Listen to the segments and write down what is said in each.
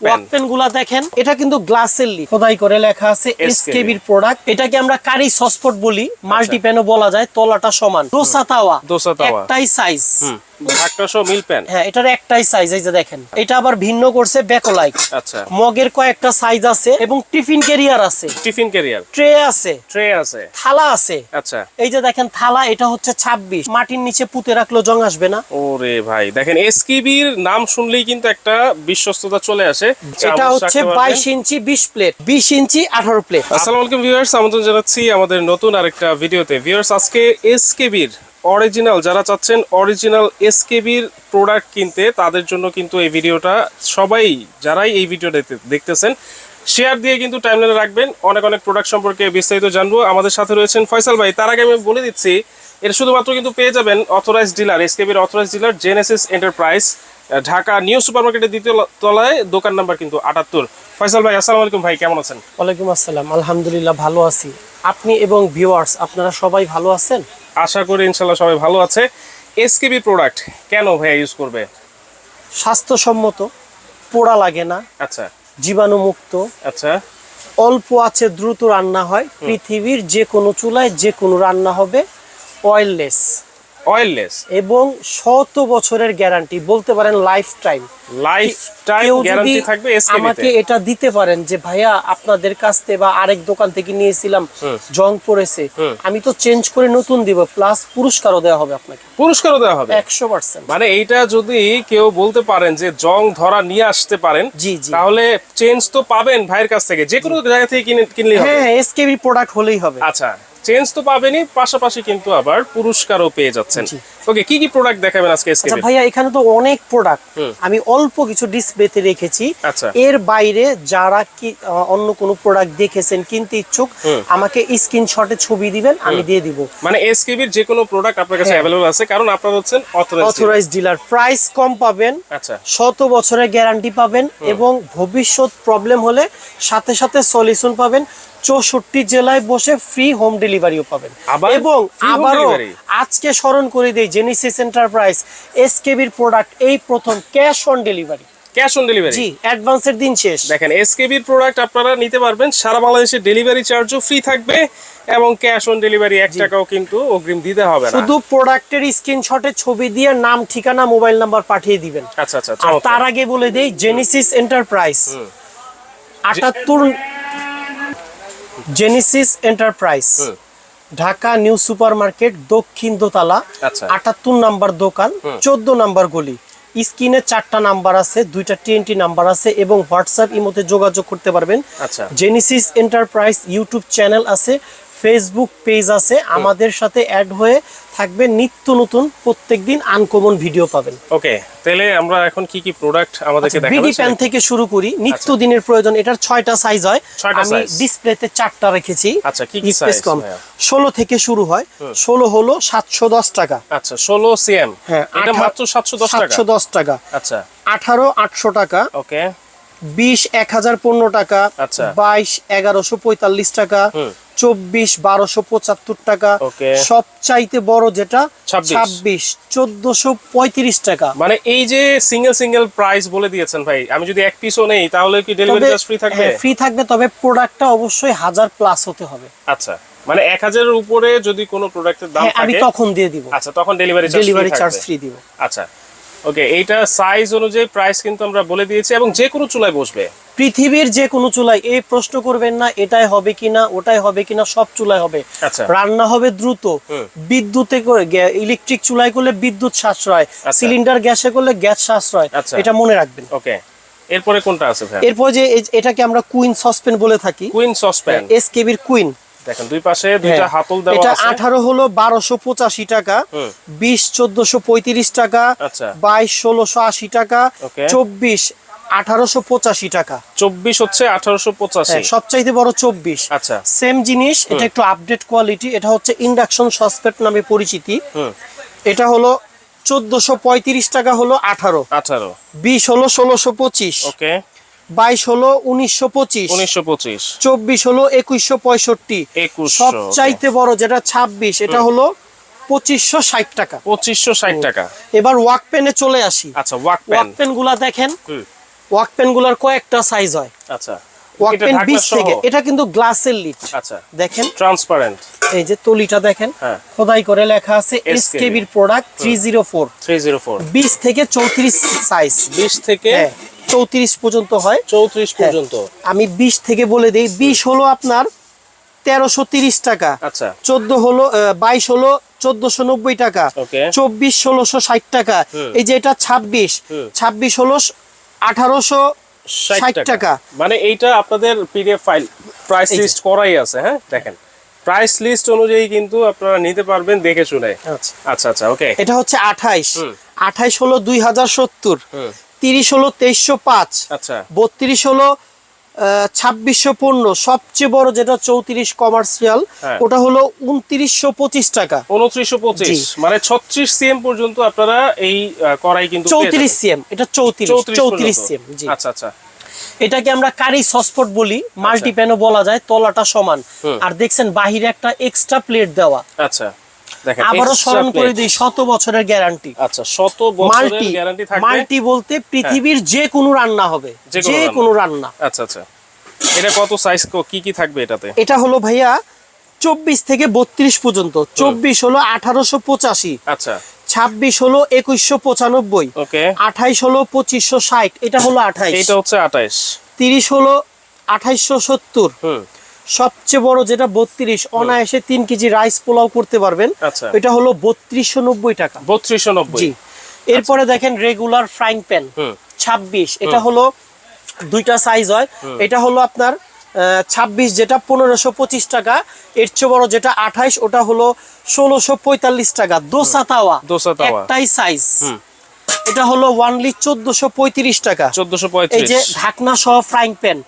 ওয়াকপেনগুলা দেখেন এটা কিন্তু গ্লাসের লি খোদাই করে লেখা আছে এসকেবির প্রোডাক্ট এটাকে আমরা কারি সসপট বলি প্যানও বলা যায় তলাটা সমান। দোসা তাওয়া। দোসা তাওয়া। একটাই সাইজ মিল প্যান হ্যাঁ এটার একটাই সাইজ এই যে দেখেন। এটা আবার ভিন্ন করছে ব্যাকোলাইট আচ্ছা। মগের কয়েকটা সাইজ আছে এবং টিফিন ক্যারিয়ার আছে। টিফিন ক্যারিয়ার ট্রে আছে। ট্রে আছে। থালা আছে। আচ্ছা। এই যে দেখেন থালা এটা হচ্ছে 26 মাটির নিচে পুঁতে রাখলেও জং আসবে না। ওরে ভাই দেখেন এসকিবির নাম শুনলেই কিন্তু একটা বিশ্বস্ততা চলে আসে। এটা হচ্ছে রাখতে পারবেন। বাইশ ইঞ্চি বিশ প্লেট বিশ ইঞ্চি আঠারো প্লেট আসসালামু আলাইকুম ভিউয়ার্স আমন্ত্রণ জানাচ্ছি আমাদের নতুন আরেকটা ভিডিওতে ভিউয়ার্স আজকে এসকেবির অরিজিনাল, যারা চাচ্ছেন অরিজিনাল এসকেবির প্রোডাক্ট কিনতে, তাদের জন্য কিন্তু এই ভিডিওটা সবাই, যারাই এই ভিডিও দেখতে- দেখতেছেন শেয়ার দিয়ে কিন্তু টাইমলাইনে রাখবেন। অনেক অনেক প্রোডাক্ট সম্পর্কে বিস্তারিত জানব। আমাদের সাথে রয়েছেন ফয়সাল ভাই। তার আগে আমি বলে দিচ্ছি এটা শুধুমাত্র কিন্তু পেয়ে যাবেন authorize dealer এসকেবির authorize dealer Genesis enterprise Dhaka new super সুপারমার্কেটের দ্বিতীয় তলায়, দোকান নাম্বার কিন্তু আটাত্তর। ফয়সাল ভাই, আসসালামু আলাইকুম ভাই, কেমন আছেন? ওয়ালাইকুম আসসালাম। আলহামদুলিল্লাহ, ভালো আছি। আপনি এবং ভিউয়ার্স আপনারা সবাই ভালো আছেন? আশা করি ইনশাল্লাহ সবাই ভালো আছে। এসকেবি প্রোডাক্ট কেন ভাইয়া ইউজ করবে? স্বাস্থ্যসম্মত পোড়া লাগে না আচ্ছা। জীবাণুমুক্ত আচ্ছা। অল্প আছে দ্রুত রান্না হয় পৃথিবীর যে কোনো চুলায় যে কোনো রান্না হবে অয়েললেস অয়েললেস এবং শত বছরের গ্যারান্টি বলতে পারেন life time life time guarantee থাকবে আমাকে এটা দিতে পারেন যে ভাইয়া আপনাদের কাছ থেকে বা আরেক দোকান থেকে নিয়েছিলাম জং পড়েছে আমি তো চেঞ্জ করে নতুন দিব প্লাস পুরস্কারও দেওয়া হবে আপনাকে। পুরস্কারও দেওয়া হবে। একশো পার্সেন্ট মানে এইটা যদি কেউ বলতে পারেন যে জং ধরা নিয়ে আসতে পারেন জি জি। তাহলে চেঞ্জ তো পাবেন ভাইয়ের কাছ থেকে। যে কোনো জায়গা থেকে কিনে কিনলে হবে। হ্যাঁ এসকেবি প্রোডাক্ট হলেই হবে। আচ্ছা। চেঞ্জ তো পাবেনই পাশাপাশি কিন্তু আবার পুরস্কারও পেয়ে যাচ্ছেন। ওকে কি কি প্রোডাক্ট দেখাবেন আজকে আচ্ছা ভাইয়া এখানে তো অনেক প্রোডাক্ট আমি অল্প কিছু ডিসপ্লেতে রেখেছি। আচ্ছা। এর বাইরে যারা কি অন্য কোনো প্রোডাক্ট দেখেছেন কিনতে ইচ্ছুক আমাকে স্ক্রিনশটে ছবি দিবেন আমি দিয়ে দিব। মানে এসকেবির যে কোনো প্রোডাক্ট আপনার কাছে হ্যাঁ। অ্যাভেলেবল আছে কারণ আপনারা হচ্ছেন অথরাইজ অথরাইজ ডিলার প্রাইস কম পাবেন আচ্ছা। শত বছরের গ্যারান্টি পাবেন এবং ভবিষ্যৎ প্রবলেম হলে সাথে সাথে সলিউশন পাবেন। চৌষট্টি জেলায় বসে ফ্রি হোম ডেলিভারিও পাবেন। এবং আবারও আজকে স্মরণ করে দেই জেনিসিস এন্টারপ্রাইজ এসকেবির প্রোডাক্ট এই প্রথম cash on delivery cash on delivery জি অ্যাডভান্সের দিন শেষ। দেখেন এসকেবির প্রোডাক্ট আপনারা নিতে পারবেন। সারা বাংলাদেশে ডেলিভারি চার্জও ফ্রি থাকবে এবং ক্যাশ অন ডেলিভারি এক টাকাও কিন্তু অগ্রিম দিতে হবে না। শুধু প্রোডাক্টের স্ক্রিনশটে ছবি দিয়ে নাম ঠিকানা মোবাইল নাম্বার পাঠিয়ে দিবেন। আচ্ছা আচ্ছা তার আগে বলে দেই জেনিসিস এন্টারপ্রাইজ আটাত্তর Genesis enterprise Dhaka new super market দক্ষিণ দোতলা আচ্ছা। আটাত্তর নাম্বার দোকান চোদ্দ নাম্বার গলি। স্ক্রিনে চারটা নাম্বার আছে দুইটা টিএনটি নাম্বার আছে এবং হোয়াটসঅ্যাপ ইমোতে যোগাযোগ করতে পারবেন। জেনিসিস এন্টারপ্রাইজ ইউটিউব চ্যানেল আছে। ফেসবুক পেজ আছে আমাদের সাথে অ্যাড হয়ে থাকবে নিত্য নতুন প্রত্যেকদিন আনকমন ভিডিও পাবেন। ওকে তাহলে আমরা এখন কি কি প্রোডাক্ট আমাদেরকে বিডি প্যান থেকে শুরু করি নিত্য দিনের প্রয়োজন এটার ছয়টা সাইজ হয়। আমি ডিসপ্লেতে চারটা রেখেছি আচ্ছা, কি কি size কম ভাইয়া? ষোলো থেকে শুরু হয় ষোলো হলো সাতশো দশ টাকা। আচ্ছা ষোলো সিএম হ্যাঁ এটা মাত্র সাতশো দশ টাকা? সাতশো দশ টাকা। আচ্ছা। আঠারো আটশো টাকা। ওকে। বিশ এক হাজার পনেরো টাকা আচ্ছা। বাইশ এগারোশো পঁয়তাল্লিশ টাকা চব্বিশ বারোশো পঁচাত্তর টাকা। সবচাইতে বড় যেটা ছাব্বিশ। চোদ্দশো পঁয়ত্রিশ টাকা। মানে এই যে সিঙ্গেল সিঙ্গেল প্রাইস বলে দিয়েছেন ভাই আমি যদি এক পিসও নেই তাহলে কি ডেলিভারি চার্জ ফ্রি থাকবে? ফ্রি থাকবে তবে প্রোডাক্টটা অবশ্যই হাজার প্লাস হতে হবে। আচ্ছা মানে এক হাজারের উপরে যদি কোনো প্রোডাক্টের দাম হ্যাঁ আমি তখন দিয়ে দিব। আচ্ছা তখন ডেলিভারি চার্জ ফ্রি দিব। আচ্ছা ওকে এইটা সাইজ অনুযায়ী প্রাইস কিন্তু আমরা বলে দিয়েছি এবং যে কোনো চুলায় বসবে। পৃথিবীর যে কোনো চুলায় এই প্রশ্ন করবেন না এটাই হবে কিনা ওটাই হবে কিনা সব চুলায় হবে। আচ্ছা। রান্না হবে দ্রুত। বিদ্যুতে ইলেকট্রিক চুলায় করলে বিদ্যুৎ সাশ্রয় সিলিন্ডার গ্যাসে করলে গ্যাস সাশ্রয় আচ্ছা। এটা মনে রাখবেন। ওকে এরপরে কোনটা আছে এরপর যে এটাকে আমরা কুইন সসপেন বলে থাকি। কুইন সসপ্যান এস কেবির কুইন দেখেন দুই পাশে দুইটা হাতল দেওয়া এটা আছে। আঠারো হলো বারোশো পঁচাশি টাকা বিশ চোদ্দশো পঁয়ত্রিশ টাকা আচ্ছা। বাইশ ষোলোশো আশি টাকা Okay. চব্বিশ আঠারোশো পঁচাশি টাকা। চব্বিশ হচ্ছে আঠারোশো পঁচাশি। হ্যাঁ, সবচাইতে বড় চব্বিশ। আচ্ছা। সেম জিনিস এটা একটু আপডেট কোয়ালিটি এটা হচ্ছে ইন্ডাকশন সসপেট নামে পরিচিতি। এটা হলো চোদ্দশো পঁয়ত্রিশ টাকা হলো আঠারো। আঠারো। বিশ হলো ষোলোশো পঁচিশ। ওকে। বাইশ হলো উনিশশো পঁচিশ উনিশশো পঁচিশ। চব্বিশ হলো একুশশো পঁয়ষট্টি সবচাইতে বড় যেটা ছাব্বিশ এটা হলো পঁচিশশো ষাট টাকা। পঁচিশশো ষাট টাকা। এবার ওয়াক পেনে চলে আসি। আচ্ছা ওয়াক ওয়াক পেনগুলা দেখেন ওয়াকগুলার কয়েকটা সাইজ হয়। আচ্ছা ওয়াক পেন বিশ থেকে এটা কিন্তু গ্লাসের লিড আচ্ছা দেখেন। ট্রান্সপারেন্ট এই যে তলিটা দেখেন। হ্যাঁ। খোদাই করে লেখা আছে এসকেবির product three zero four three zero four বিশ থেকে চৌত্রিশ সাইজ বিশ থেকে হ্যাঁ। চৌত্রিশ পর্যন্ত হয়। চৌত্রিশ পর্যন্ত। আমি বিশ থেকে বলে দিই বিশ হলো আপনার তেরোশো তিরিশ টাকা আচ্ছা। চোদ্দ হলো বাইশ হলো চোদ্দশো নব্বই টাকা চব্বিশ ষোলোশো ষাট টাকা। এই যে এটা ছাব্বিশ। ছাব্বিশ হলো আঠারোশো ষাট টাকা। মানে এইটা আপনাদের পিডিএফ ফাইল প্রাইস লিস্ট করাই আছে হ্যাঁ? দেখেন প্রাইস লিস্ট অনুযায়ী কিন্তু আপনারা নিতে পারবেন দেখে শুনে। আচ্ছা। আচ্ছা আচ্ছা ওকে। এটা হচ্ছে আঠাইশ। আঠাইশ হলো দুই হাজার সত্তর। তিরিশ হলো তেইশশো পাঁচ আচ্ছা। বত্রিশ হলো ছাব্বিশশো পণ্য সবচেয়ে বড় যেটা চৌত্রিশ কমার্শিয়াল হ্যাঁ। ওটা হলো উনত্রিশশো পঁচিশ টাকা। উনত্রিশশো পঁচিশ। মানে ছত্রিশ সিএম পর্যন্ত আপনারা এই কড়াই কিন্তু চৌত্রিশ। সিএম এটা চৌত্রিশ চৌত্রিশ। সিএম জি। আচ্ছা আচ্ছা। এটাকে আমরা কারি সসপট বলি মাল্টি প্যানও বলা যায় তলাটা সমান। আর দেখছেন বাহিরে একটা এক্সট্রা প্লেট দেওয়া। আচ্ছা। আবারও স্মরণ করে দিই শত বছরের গ্যারান্টি আচ্ছা শত বছরের গ্যারান্টি থাকবে। মাল্টি বলতে পৃথিবীর যে কোনো রান্না হবে যে কোনো রান্না। আচ্ছা আচ্ছা। এটা কত সাইজ কি কি থাকবে এটাতে? এটা হলো ভাইয়া চব্বিশ থেকে বত্রিশ পর্যন্ত। চব্বিশ হলো আঠারোশো পঁচাশি। আচ্ছা। ছাব্বিশ হলো একুশশো পঁচানব্বই। আঠাইশ হলো পঁচিশশো ষাট। এটা হলো আঠাইশ। এইটা হচ্ছে আঠাইশ। তিরিশ হলো আঠাইশশো সত্তর। হুম। সবচেয়ে বড় যেটা বত্রিশ অনায়াসে তিন কেজি রাইস পোলাও করতে পারবেন। আচ্ছা। এটা হলো বত্রিশশো নব্বই টাকা। বত্রিশশো নব্বই। এরপরে দেখেন রেগুলার ফ্রাইং প্যান। ছাব্বিশ এটা হলো দুইটা সাইজ হয়। এটা হলো আপনার ছাব্বিশ যেটা পনেরোশো পঁচিশ টাকা। এর চেয়ে বড় যেটা আঠাইশ ওটা হলো ষোলোশো পঁয়তাল্লিশ টাকা। দোসা তাওয়া। দোসা তাওয়া। একটাই সাইজ। এটা হলো ওয়ানলি চোদ্দশো পঁয়ত্রিশ টাকা। চোদ্দশো এই যে ঢাকনা সহ ফ্রাইং প্যান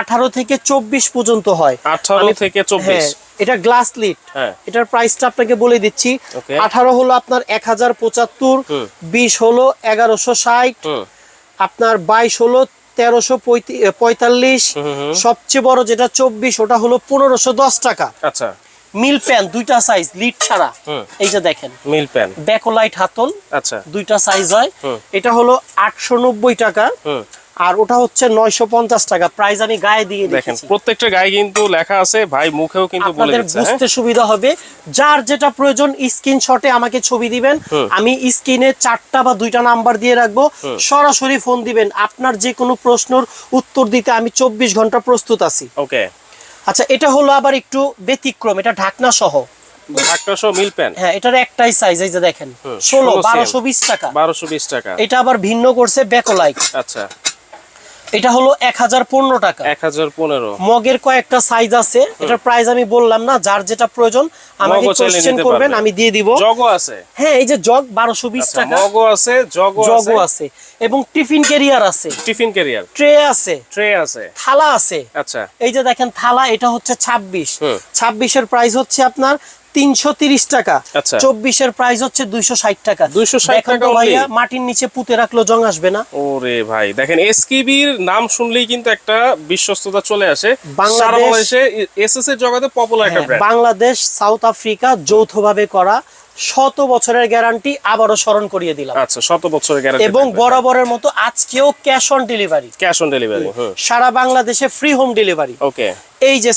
আঠারো থেকে চব্বিশ পর্যন্ত হয়। আঠারো থেকে চব্বিশ। হ্যাঁ এটা গ্লাস লিড হ্যাঁ। এটার প্রাইসটা আপনাকে বলে দিচ্ছি। আঠারো হলো আপনার এক হাজার পঁচাত্তর বিশ হলো এগারোশো ষাট আপনার বাইশ হলো তেরোশো পঁয়তাল্লিশ। সবচেয়ে বড় যেটা চব্বিশ ওটা হলো পনেরোশো দশ টাকা। আচ্ছা। মিল প্যান দুইটা সাইজ লিড ছাড়া। এই যে দেখেন। মিল প্যান। ব্যাকোলাইট হাতল আচ্ছা। দুইটা সাইজ হয়। এটা হলো আটশো নব্বই টাকা। আর ওটা হচ্ছে নয়শো পঞ্চাশ টাকা। প্রাইস আমি গায়ে দিয়ে দেখেন প্রত্যেকটা গায়ে কিন্তু লেখা আছে ভাই মুখেও কিন্তু আপনাদের হ্যাঁ? বুঝতে সুবিধা হবে। যার যেটা প্রয়োজন স্ক্রিনশটে আমাকে ছবি দিবেন। আমি স্ক্রিনে চারটা বা দুইটা নাম্বার দিয়ে রাখব। সরাসরি ফোন দিবেন। আপনার যে কোনো প্রশ্নের উত্তর দিতে আমি চব্বিশ ঘণ্টা প্রস্তুত আছি। ওকে আচ্ছা এটা হলো আবার একটু ব্যতিক্রম এটা ঢাকনা সহ ঢাকনা সহ মিল প্যান। হ্যাঁ এটার একটাই সাইজ এই যে দেখেন। ষোলো 16 বারোশো বিশ টাকা। বারোশো বিশ টাকা। এটা আবার ভিন্ন করছে ব্যাকোলাইট আচ্ছা। এটা হলো এক হাজার পনেরো টাকা। এক হাজার পনেরো। মগের কয়েকটা সাইজ আছে। এটার প্রাইস আমি বললাম না যার যেটা প্রয়োজন আমাকে কোশ্চেন করবেন আমি দিয়ে দিব। জগও আছে। হ্যাঁ এই যে জগ বারোশো বিশ আচ্ছা, টাকা। মগও আছে জগও আছে জগও আছে। এবং টিফিন ক্যারিয়ার আছে। Tiffin carrier. ট্রে আছে। ট্রে আছে। থালা আছে। আচ্ছা। এই যে দেখেন থালা এটা হচ্ছে ছাব্বিশ। ছাব্বিশের প্রাইস হচ্ছে আপনার তিনশো তিরিশ টাকা। আচ্ছা। চব্বিশের প্রাইস হচ্ছে দুইশো ষাট টাকা। 260 দেখেন টাকা ভাইয়া মাটির নিচে পুঁতে রাখল জং আসবে না। ওরে ভাই দেখেন এসকিবির নাম শুনলেই কিন্তু একটা বিশ্বস্ততা চলে আসে। বাংলাদেশ- বাংলাদেশে এসএস এর জগতে পপুলার একটা হ্যাঁ, ব্র্যান্ড বাংলাদেশ সাউথ আফ্রিকা যৌথভাবে করা শত বছরের গ্যারান্টি আবারও স্মরণ করিয়ে দিলাম। আচ্ছা শত বছরের গ্যারান্টি এবং বরাবরের মতো আজকেও cash on delivery cash on delivery সারা বাংলাদেশে ফ্রি হোম ডেলিভারি ওকে এই যে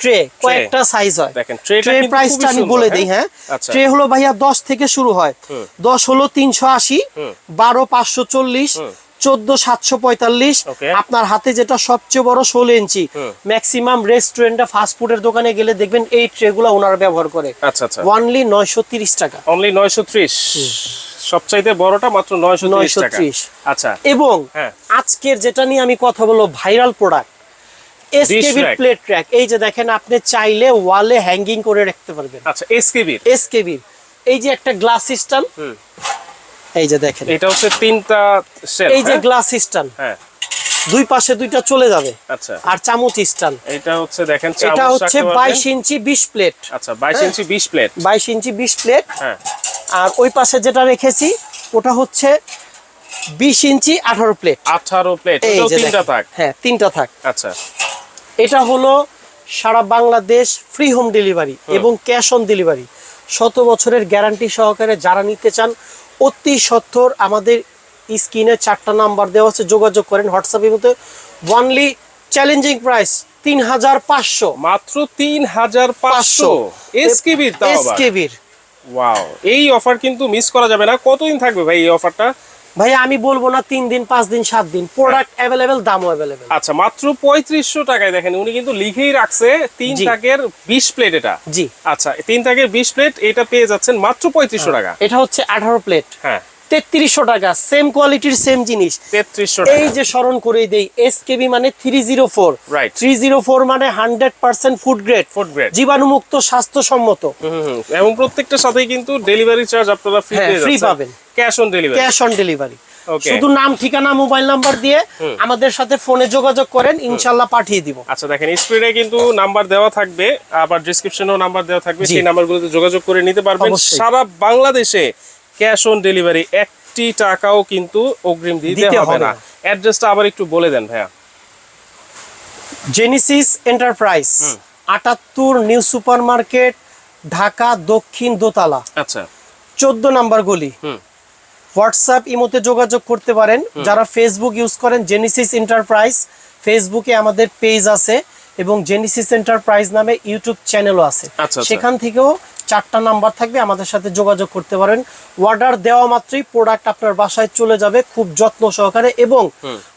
ট্রে কয়েকটা সাইজ হয়। দেখেন, ট্রে প্রাইসটা আমি বলে হ্যাঁ? দিই হ্যাঁ? আচ্ছা। ট্রে হলো ভাইয়া দশ থেকে শুরু হয়। হুম। দশ হলো তিনশো আশি হুম। বারো পাঁচশো চল্লিশ হুম। চোদ্দ সাতশো পঁয়তাল্লিশ আপনার হাতে যেটা সবচেয়ে বড় ষোলো ইঞ্চি। ম্যাক্সিমাম রেস্টুরেন্টে ফাস্টফুডের দোকানে গেলে দেখবেন এই ট্রেগুলো ওনারা ব্যবহার করে। আচ্ছা আচ্ছা। ওয়ানলি নয়শো তিরিশ টাকা। অনলি নয়শো ত্রিশ। সবচাইতে বড়টা মাত্র নয়শো ত্রিশ টাকা। 930 আচ্ছা। এবং হ্যাঁ। আজকের যেটা নিয়ে আমি কথা বলব ভাইরাল প্রোডাক্ট এসকেবির প্লেট ট্র্যাক এই যে দেখেন আপনি চাইলে ওয়ালে হ্যাঙ্গিং করে রাখতে পারবেন। আচ্ছা এসকেবির এসকেবির এই যে একটা গ্লাস সিস্টেম এই যে দেখেন। এটা হচ্ছে তিনটা সেল এই যে গ্লাস সিস্টেম হ্যাঁ। দুই পাশে দুইটা চলে যাবে। আচ্ছা। আর চামচ স্ট্যান্ড এটা হচ্ছে দেখেন এটা হচ্ছে রাখতে পারবেন। বাইশ ইঞ্চি বিশ প্লেট আচ্ছা বাইশ ইঞ্চি বিশ প্লেট বাইশ ইঞ্চি বিশ প্লেট হ্যাঁ। আর ওই পাশে যেটা রেখেছি ওটা হচ্ছে বিশ ইঞ্চি আঠারো প্লেট আঠারো প্লেট এই যে তিনটা থাক। হ্যাঁ তিনটা থাক। আচ্ছা। এটা হলো সারা বাংলাদেশ ফ্রি হোম। ডেলিভারি এবং ক্যাশ অন ডেলিভারি শত বছরের গ্যারান্টি সহকারে যারা নিতে চান অতি সত্তর আমাদের স্ক্রিনে চারটা নাম্বার দেওয়া আছে যোগাযোগ করেন হোয়াটসঅ্যাপের মধ্যে। ওয়ানলি চ্যালেঞ্জিং প্রাইস তিন হাজার পাঁচশো। মাত্র তিন হাজার পাঁচশো এসকেবির এসকেবির ওয়াও এই অফার কিন্তু মিস করা যাবে না। কতদিন থাকবে ভাই এই অফারটা ভাই আমি বলব না তিন দিন পাঁচ দিন সাত দিন। প্রোডাক্ট অ্যাভেলেবেল দামও অ্যাভেলেবেল আচ্ছা মাত্র পঁয়ত্রিশশো টাকায় দেখেন উনি কিন্তু লিখেই রাখছে তিন। টাকের বিশ প্লেট এটা। জি। আচ্ছা তিন টাকের বিশ প্লেট এটা পেয়ে যাচ্ছেন মাত্র পঁয়ত্রিশশো টাকা। এটা হচ্ছে আঠারো প্লেট হ্যাঁ। তেত্রিশশো টাকা সেম কোয়ালিটির সেম জিনিস। তেত্রিশশো এই যে স্মরণ করে দেই এসকেবি মানে three zero four. Three zero four মানে hundred percent food grade Food grade। জীবাণুমুক্ত স্বাস্থ্যসম্মত। এবং প্রত্যেকটার সাথেই কিন্তু ডেলিভারি চার্জ আপনারা ফ্রি হ্যাঁ, পাবেন। Cash on delivery cash on delivery শুধু নাম ঠিকানা মোবাইল নাম্বার দিয়ে আমাদের সাথে ফোনে যোগাযোগ করেন ইনশাল্লাহ পাঠিয়ে দিব। আচ্ছা দেখেন স্ক্রিনে কিন্তু নাম্বার দেওয়া থাকবে আবার ডিসক্রিপশনেও নাম্বার দেওয়া থাকবে। সেই নাম্বারগুলোতে যোগাযোগ করে নিতে পারবেন। সারা বাংলাদেশে ক্যাশ অন ডেলিভারি একটি টাকাও কিন্তু অগ্রিম দিতে হবে না। অ্যাড্রেসটা আবার একটু বলে দেন ভাইয়া। জেনিসিস এন্টারপ্রাইজ আটাত্তর নিউ সুপার মার্কেট ঢাকা দক্ষিণ দোতলা। আচ্ছা। চোদ্দ নাম্বার গলি। হোয়াটসঅ্যাপ ইমোতে যোগাযোগ করতে পারেন। যারা ফেসবুক ইউজ করেন জেনিসিস এন্টারপ্রাইজ ফেসবুকে আমাদের পেজ আছে এবং জেনিসিস এন্টারপ্রাইজ নামে ইউটিউব চ্যানেলও আছে। আচ্ছা, আচ্ছা। সেখান থেকেও চারটা নাম্বার থাকবে আমাদের সাথে যোগাযোগ করতে পারেন। অর্ডার দেওয়া মাত্রই প্রোডাক্ট আপনার বাসায় চলে যাবে খুব যত্ন সহকারে এবং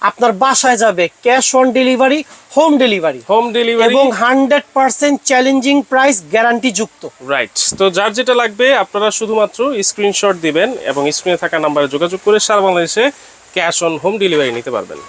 আপনার বাসায় যাবে cash on delivery home delivery home delivery এবং hundred percent challenging price guarantee যুক্ত। রাইট তো যার যেটা লাগবে আপনারা শুধুমাত্র স্ক্রিনশট দিবেন এবং স্ক্রিনে থাকা নাম্বারে যোগাযোগ করে সারা বাংলাদেশে ক্যাশ অন হোম ডেলিভারি নিতে পারবেন।